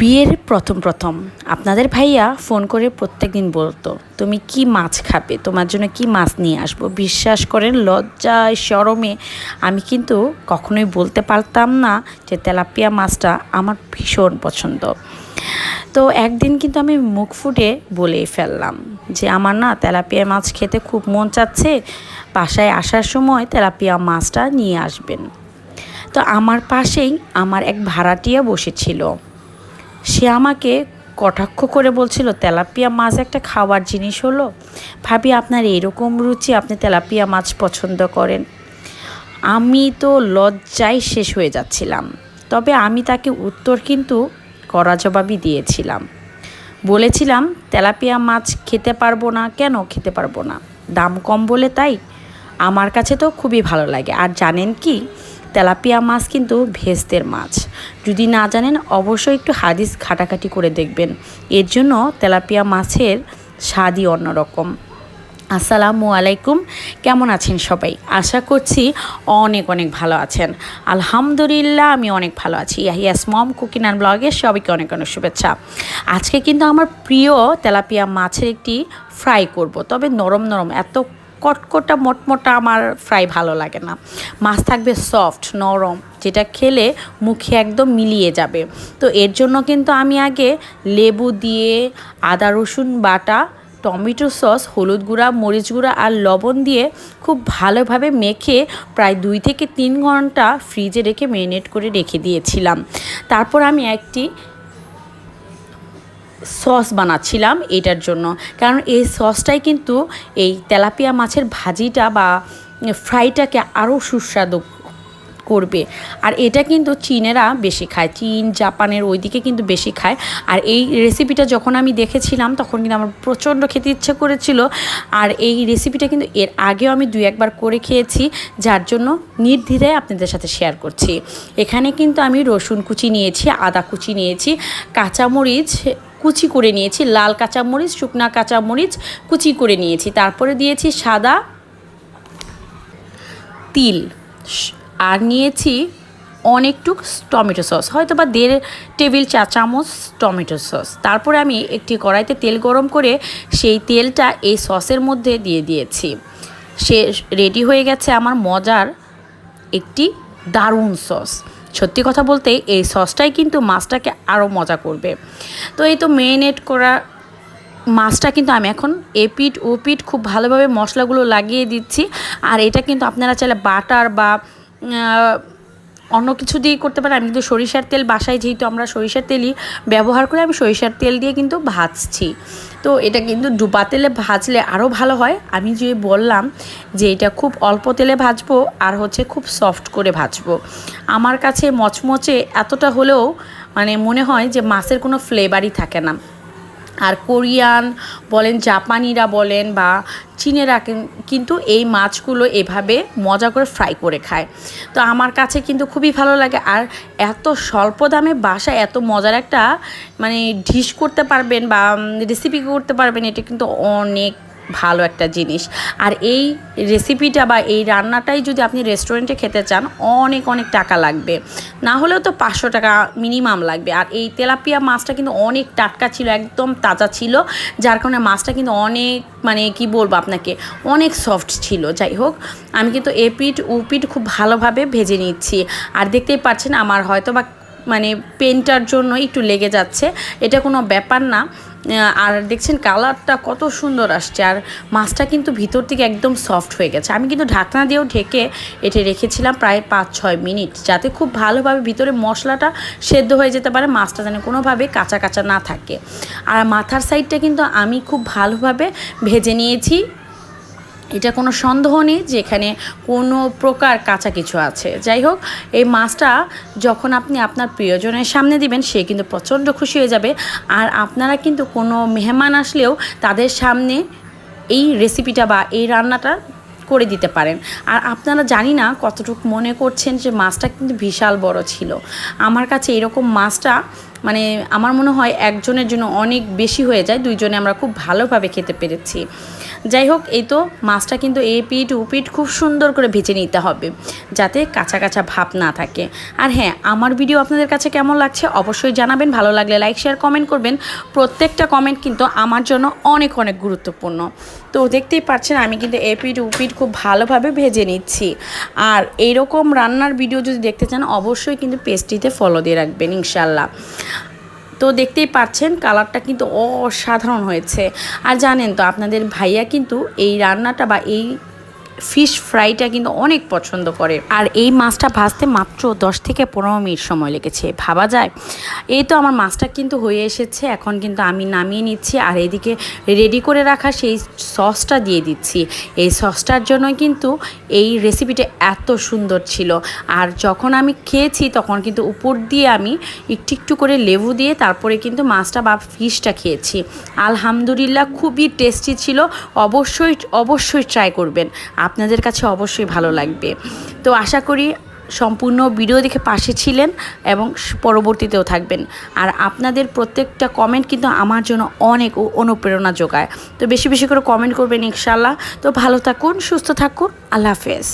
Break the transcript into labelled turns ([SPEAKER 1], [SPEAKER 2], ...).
[SPEAKER 1] বিয়ের প্রথম প্রথম আপনাদের ভাইয়া ফোন করে প্রত্যেক দিন বলতো, তুমি কি মাছ খাবে? তোমার জন্য কি মাছ নিয়ে আসব? বিশ্বাস করেন, লজ্জায় শরমে আমি কিন্তু কখনোই বলতে পারতাম না যে তেলাপিয়া মাছটা আমার ভীষণ পছন্দ। তো একদিন কিন্তু আমি মুখ ফুটে বলেই ফেললাম যে, আমার না তেলাপিয়া মাছ খেতে খুব মন চাচ্ছে, বাসায় আসার সময় তেলাপিয়া মাছটা নিয়ে আসবেন। তো আমার পাশেই আমার এক ভাড়াটিয়া বসেছিল। সে আমাকে কটাক্ষ করে বলছিল, তেলাপিয়া মাছ একটা খাওয়ার জিনিস হলো? ভাবি, আপনার এরকম রুচি, আপনি তেলাপিয়া মাছ পছন্দ করেন। আমি তো লজ্জায় শেষ হয়ে যাচ্ছিলাম। তবে আমি তাকে উত্তর কিন্তু করা জবাবই দিয়েছিলাম। বলেছিলাম, তেলাপিয়া মাছ খেতে পারব না, কেন খেতে পারব না? দাম কম বলে তাই? আমার কাছে তো খুবই ভালো লাগে। আর জানেন কি তেলাপিয়া মাছ কিন্তু ভেস্তের মাছ। যদি না জানেন, অবশ্যই একটু হাদিস ঘাটাঘাটি করে দেখবেন। এর জন্য তেলাপিয়া মাছের স্বাদই অন্যরকম। আসসালামু আলাইকুম। কেমন আছেন সবাই? আশা করছি অনেক অনেক ভালো আছেন। আলহামদুলিল্লাহ, আমি অনেক ভালো আছি। ইয়াহিয়াস মম কুকিং অ্যান্ড ব্লগে সবাইকে অনেক অনেক শুভেচ্ছা। আজকে কিন্তু আমার প্রিয় তেলাপিয়া মাছের একটি ফ্রাই করব। তবে নরম নরম, এত কটকটা মোটমোটা আমার ফ্রাই ভালো লাগে না। মাছ থাকবে সফট নরম, যেটা খেলে মুখে একদম মিলিয়ে যাবে। তো এর জন্য কিন্তু আমি আগে লেবু দিয়ে আদা, রসুন বাটা, টমেটো সস, হলুদ গুঁড়া, মরিচ গুঁড়া আর লবণ দিয়ে খুব ভালোভাবে মেখে প্রায় দুই থেকে তিন ঘণ্টা ফ্রিজে রেখে ম্যারিনেট করে রেখে দিয়েছিলাম। তারপর আমি একটি সস বানাচ্ছিলাম এটার জন্য। কারণ এই সসটাই কিন্তু এই তেলাপিয়া মাছের ভাজিটা বা ফ্রাইটাকে আরও সুস্বাদু করবে। আর এটা কিন্তু চীনেরা বেশি খায়, চীন, জাপানের ওইদিকে কিন্তু বেশি খায়। আর এই রেসিপিটা যখন আমি দেখেছিলাম, তখন কিন্তু আমার প্রচণ্ড খেতে ইচ্ছে করেছিল। আর এই রেসিপিটা কিন্তু এর আগেও আমি দুই একবার করে খেয়েছি, যার জন্য নির্দ্বিধায় আপনাদের সাথে শেয়ার করছি। এখানে কিন্তু আমি রসুন কুচি নিয়েছি, আদা কুচি নিয়েছি, কাঁচামরিচ কুচি করে নিয়েছি। লাল কাঁচামরিচ, শুকনা কাঁচামরিচ কুচি করে নিয়েছি। তারপরে দিয়েছি সাদা তিল। আর নিয়েছি অনেকটুক টমেটো সস। হয়তো বা দেড় টেবিল চা চামচ টমেটো সস। তারপরে আমি একটি কড়াইতে তেল গরম করে সেই তেলটা এই সসের মধ্যে দিয়ে দিয়েছি। সে রেডি হয়ে গেছে আমার মজার একটি দারুণ সস। সত্যি কথা বলতে এই সসটাই কিন্তু মাছটাকে আরও মজা করবে। তো এই তো মেরিনেট করা মাছটা কিন্তু আমি এখন এপিট ওপিট খুব ভালোভাবে মশলাগুলো লাগিয়ে দিচ্ছি। আর এটা কিন্তু আপনারা চাইলে বাটার বা অন্য কিছু দিয়ে করতে পারেন। আমি কিন্তু সরিষার তেল, বাসায় যেহেতু আমরা সরিষার তেলই ব্যবহার করে, আমি সরিষার তেল দিয়ে কিন্তু ভাজছি। তো এটা কিন্তু ডুবা তেলে ভাজলে আরও ভালো হয়। আমি যে বললাম যে এটা খুব অল্প তেলে ভাজবো আর হচ্ছে খুব সফট করে ভাজবো। আমার কাছে মচমচে এতটা হলেও মানে মনে হয় যে মাছের কোনো ফ্লেভারই থাকে না। আর কোরিয়ান বলেন, জাপানিরা বলেন বা চীনেরা কিন্তু এই মাছগুলো এভাবে মজা করে ফ্রাই করে খায়। তো আমার কাছে কিন্তু খুবই ভালো লাগে। আর এত স্বল্প দামে বাসায় এত মজার একটা মানে ডিশ করতে পারবেন বা রেসিপি করতে পারবেন, এটা কিন্তু অনেক ভালো একটা জিনিস। আর এই রেসিপিটা বা এই রান্নাটাই যদি আপনি রেস্টুরেন্টে খেতে চান, অনেক অনেক টাকা লাগবে। না হলেও তো পাঁচশো টাকা মিনিমাম লাগবে। আর এই তেলাপিয়া মাছটা কিন্তু অনেক টাটকা ছিল, একদম তাজা ছিল, যার কারণে মাছটা কিন্তু অনেক মানে কি বলব আপনাকে, অনেক সফট ছিল। যাই হোক, আমি কিন্তু এপিট উপিট খুব ভালোভাবে ভেজে নিচ্ছি। আর দেখতেই পাচ্ছেন, আমার হয়তো বা মানে পেনটার জন্য একটু লেগে যাচ্ছে। এটা কোনো ব্যাপার না। আর দেখছেন কালারটা কত সুন্দর আসছে, আর মাছটা কিন্তু ভিতর থেকে একদম সফট হয়ে গেছে। আমি কিন্তু ঢাকনা দিয়েও ঢেকে এটি রেখেছিলাম প্রায় পাঁচ ছয় মিনিট, যাতে খুব ভালোভাবে ভিতরে মশলাটা সেদ্ধ হয়ে যেতে পারে, মাছটা যেন কোনোভাবে কাঁচা কাঁচা না থাকে। আর মাথার সাইডটা কিন্তু আমি খুব ভালোভাবে ভেজে নিয়েছি। এটা কোনো সন্দেহ নেই যে এখানে কোনো প্রকার কাঁচা কিছু আছে। যাই হোক, এই মাছটা যখন আপনি আপনার প্রিয়জনের সামনে দিবেন, সে কিন্তু প্রচণ্ড খুশি হয়ে যাবে। আর আপনারা কিন্তু কোনো মেহমান আসলেও তাদের সামনে এই রেসিপিটা বা এই রান্নাটা করে দিতে পারেন। আর আপনারা জানি না কতটুকু মনে করছেন যে মাছটা কিন্তু বিশাল বড় ছিল। আমার কাছে এরকম মাছটা মানে আমার মনে হয় একজনের জন্য অনেক বেশি হয়ে যায়, দুইজনে আমরা খুব ভালোভাবে খেতে পেরেছি। যাই হোক, এই তো মাছটা কিন্তু এই পিঠ, ও পিঠ খুব সুন্দর করে ভেজে নিতে হবে, যাতে কাঁচা কাঁচা ভাব না থাকে। আর হ্যাঁ আমার ভিডিও আপনাদের কাছে কেমন লাগছে অবশ্যই জানাবেন, ভালো লাগলে লাইক, শেয়ার, কমেন্ট করবেন। প্রত্যেকটা কমেন্ট কিন্তু আমার জন্য অনেক অনেক গুরুত্বপূর্ণ। তো দেখতেই পাচ্ছেন, আমি কিন্তু এ পিঠ, ও পিঠ খুব ভালোভাবে ভেজে নিচ্ছি। আর এইরকম রান্নার ভিডিও যদি দেখতে চান, অবশ্যই কিন্তু পেস্টটিতে ফলো দিয়ে রাখবেন ইনশাল্লাহ তো দেখতেই পাচ্ছেন কালারটা কিন্তু অসাধারণ হয়েছে। আর জানেন তো, আপনাদের ভাইয়া কিন্তু এই রান্নাটা বা এই ফিশ ফ্রাইটা কিন্তু অনেক পছন্দ করে। আর এই মাছটা ভাজতে মাত্র দশ থেকে পনেরো মিনিট সময় লেগেছে, ভাবা যায়? এই তো আমার মাছটা কিন্তু হয়ে এসেছে, এখন কিন্তু আমি নামিয়ে নিচ্ছি আর এদিকে রেডি করে রাখা সেই সসটা দিয়ে দিচ্ছি। এই সসটার জন্য কিন্তু এই রেসিপিটা এত সুন্দর ছিল। আর যখন আমি খেয়েছি তখন কিন্তু উপর দিয়ে আমি একটু একটু করে লেবু দিয়ে তারপরে কিন্তু মাছটা বা ফিশটা খেয়েছি। আলহামদুলিল্লাহ খুবই টেস্টি ছিল, অবশ্যই অবশ্যই ট্রাই করবেন। আপনাদের কাছে অবশ্যই ভালো লাগবে। তো আশা করি সম্পূর্ণ ভিডিও দেখে পাশে ছিলেন এবং পরবর্তীতেও থাকবেন। আর আপনাদের প্রত্যেকটা কমেন্ট কিন্তু আমার জন্য অনেক অনুপ্রেরণা যোগায়। তো বেশি বেশি করে কমেন্ট করবেন ইনশাল্লাহ তো ভালো থাকুন, সুস্থ থাকুন। আল্লাহ হাফেজ।